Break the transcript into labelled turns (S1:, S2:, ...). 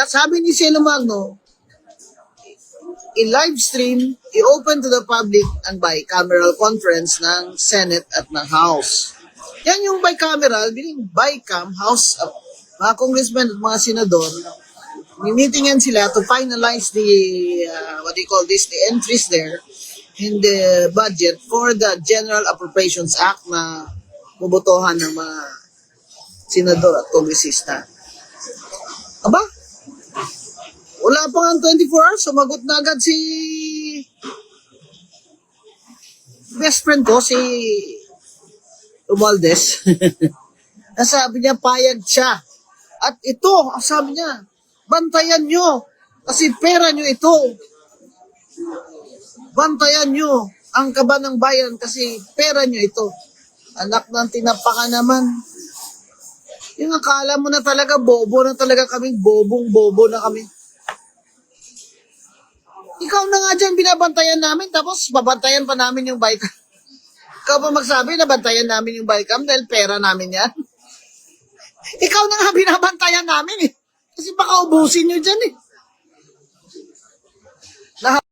S1: wala, sabi ni Cielo Magno, i-live stream, i-open to the public ang bicameral conference ng Senate at ng House. Yan yung bicameral, meaning bicam, House, of mga congressmen at mga senador, meeting yan sila to finalize the, uh, what do you call this, the entries there in the budget for the General Appropriations Act na bubutohan ng mga senador at kongresista. Wala pa nga 24 hours, sumagot na agad si best friend ko, si Romualdez. Nasabi niya, payag siya. At ito, ang sabi niya, bantayan nyo. Kasi pera nyo ito. Bantayan nyo ang kaba ng bayan kasi pera nyo ito. Anak ng tinapaka naman. Yung akala mo na talaga, bobo na talaga kami, bobong-bobo na kami. Ikaw na nga dyan, binabantayan namin, tapos babantayan pa namin yung bike. Ikaw pa magsabi na bantayan namin yung bike dahil pera namin yan. Ikaw na nga binabantayan namin eh. Kasi baka ubusin nyo dyan eh.